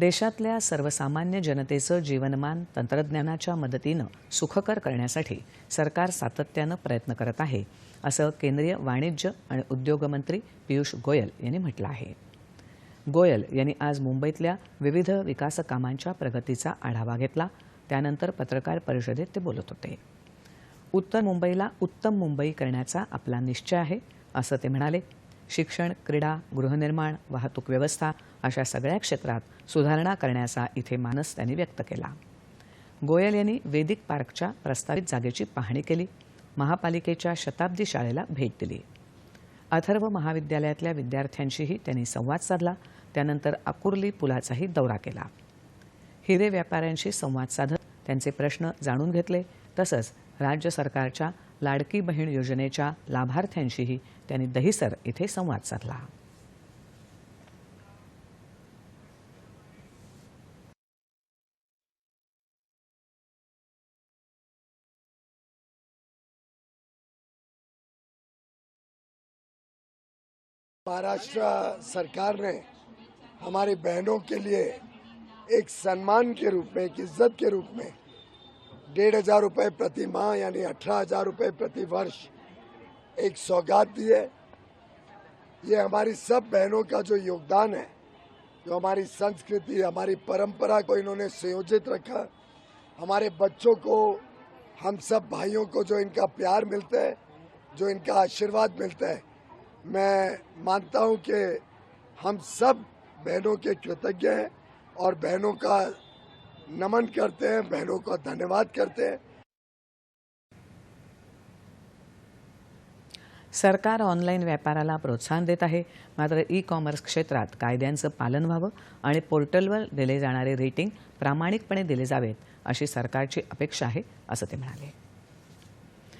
देशातल्या सर्वसामान्य जनतेचं जीवनमान तंत्रज्ञानाच्या मदतीनं सुखकर करण्यासाठी सरकार सातत्यानं प्रयत्न करत आहे असं केंद्रीय वाणिज्य आणि उद्योग मंत्री पियुष गोयल यांनी म्हटलं आहे. गोयल यांनी आज मुंबईतल्या विविध विकास कामांच्या प्रगतीचा आढावा घेतला. त्यानंतर पत्रकार परिषदेत ते बोलत होते. उत्तर मुंबईला उत्तम मुंबई करण्याचा आपला निश्चय आहे असं ते म्हणाले. शिक्षण क्रीडा गृहनिर्माण वाहतूक व्यवस्था अशा सगळ्या क्षेत्रात सुधारणा करण्याचा इथे मानस त्यांनी व्यक्त केला. गोयल यांनी वेदिक पार्कच्या प्रस्तावित जागेची पाहणी केली. महापालिकेच्या शताब्दी शाळेला भेट दिली. अथर्व महाविद्यालयातल्या विद्यार्थ्यांशीही त्यांनी संवाद साधला. त्यानंतर अकुर्ली पुलाचाही दौरा केला. हिरे व्यापाऱ्यांशी संवाद साधत त्यांचे प्रश्न जाणून घेतले. तसंच राज्य सरकारच्या लाडकी बहीण योजनेच्या लाभार्थ्यांशीही त्यांनी दहिसर इथे संवाद साधला. महाराष्ट्र सरकार ने हमारी बहनों के लिए एक सम्मान के रूप में, एक इज़्ज़त के रूप में डेढ़ हज़ार रुपये प्रति माह, यानी अठारह हज़ार रुपये प्रति वर्ष एक सौगात दी है। ये हमारी सब बहनों का जो योगदान है, जो हमारी संस्कृति, हमारी परंपरा को इन्होंने संयोजित रखा, हमारे बच्चों को, हम सब भाइयों को जो इनका प्यार मिलता है, जो इनका आशीर्वाद मिलता है, मैं मानता हूँ कि हम सब बहनों के कृतज्ञ हैं और बहनों का नमन करते हैं बहनों का धन्यवाद करते हैं। सरकार ऑनलाईन व्यापाराला प्रोत्साहन देत आहे. मात्र ई कॉमर्स क्षेत्रात कायद्यांचं पालन व्हावं आणि पोर्टलवर दिले जाणारे रेटिंग प्रामाणिकपणे दिले जावेत अशी सरकारची अपेक्षा आहे असं ते म्हणाले.